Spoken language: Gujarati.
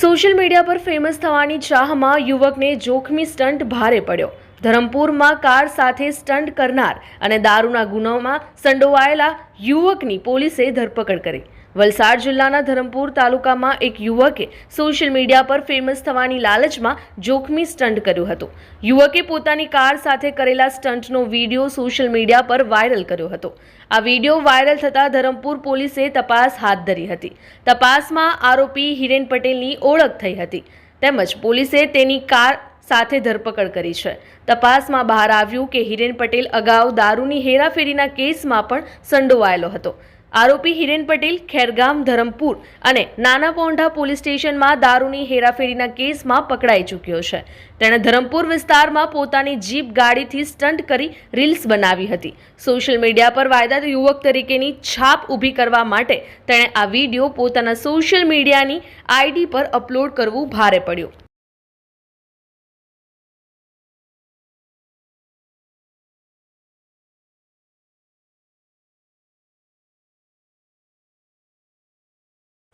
સોશિયલ મીડિયા પર ફેમસ થવાની ચાહમાં યુવકને જોખમી સ્ટન્ટ ભારે પડ્યો. ધરમપુરમાં કાર સાથે સ્ટન્ટ કરનાર અને દારૂના ગુનામાં સંડોવાયેલા યુવકની પોલીસે ધરપકડ કરી. વલસાડ જિલ્લાના ધરમપુર તાલુકામાં એક યુવકે સોશિયલ મીડિયા પર ફેમસ થવાની લાલચમાં જોખમી સ્ટન્ટ કર્યું હતું. યુવકે પોતાની કાર સાથે કરેલા સ્ટન્ટનો વીડિયો સોશિયલ મીડિયા પર વાયરલ કર્યો હતો. આ વીડિયો વાયરલ થતાં ધરમપુર પોલીસે તપાસ હાથ ધરી હતી. તપાસમાં આરોપી હિરેન પટેલની ઓળખ થઈ હતી. તેમજ પોલીસે તેની કાર સાથે ધરપકડ કરી છે. તપાસમાં બહાર આવ્યું કે હિરેન પટેલ અગાઉ દારૂની હેરાફેરીના કેસમાં પણ સંડોવાયેલો હતો. આરોપી હિરેન પટેલ ખેરગામ, ધરમપુર અને નાના પોંઢા પોલીસ સ્ટેશનમાં દારૂની હેરાફેરીના કેસમાં પકડાઈ ચૂક્યો છે. તેણે ધરમપુર વિસ્તારમાં પોતાની જીપ ગાડીથી સ્ટન્ટ કરી રીલ્સ બનાવી હતી. સોશિયલ મીડિયા પર વાયદાત યુવક તરીકેની છાપ ઊભી કરવા માટે તેણે આ વીડિયો પોતાના સોશિયલ મીડિયાની આઈડી પર અપલોડ કરવું ભારે પડ્યું.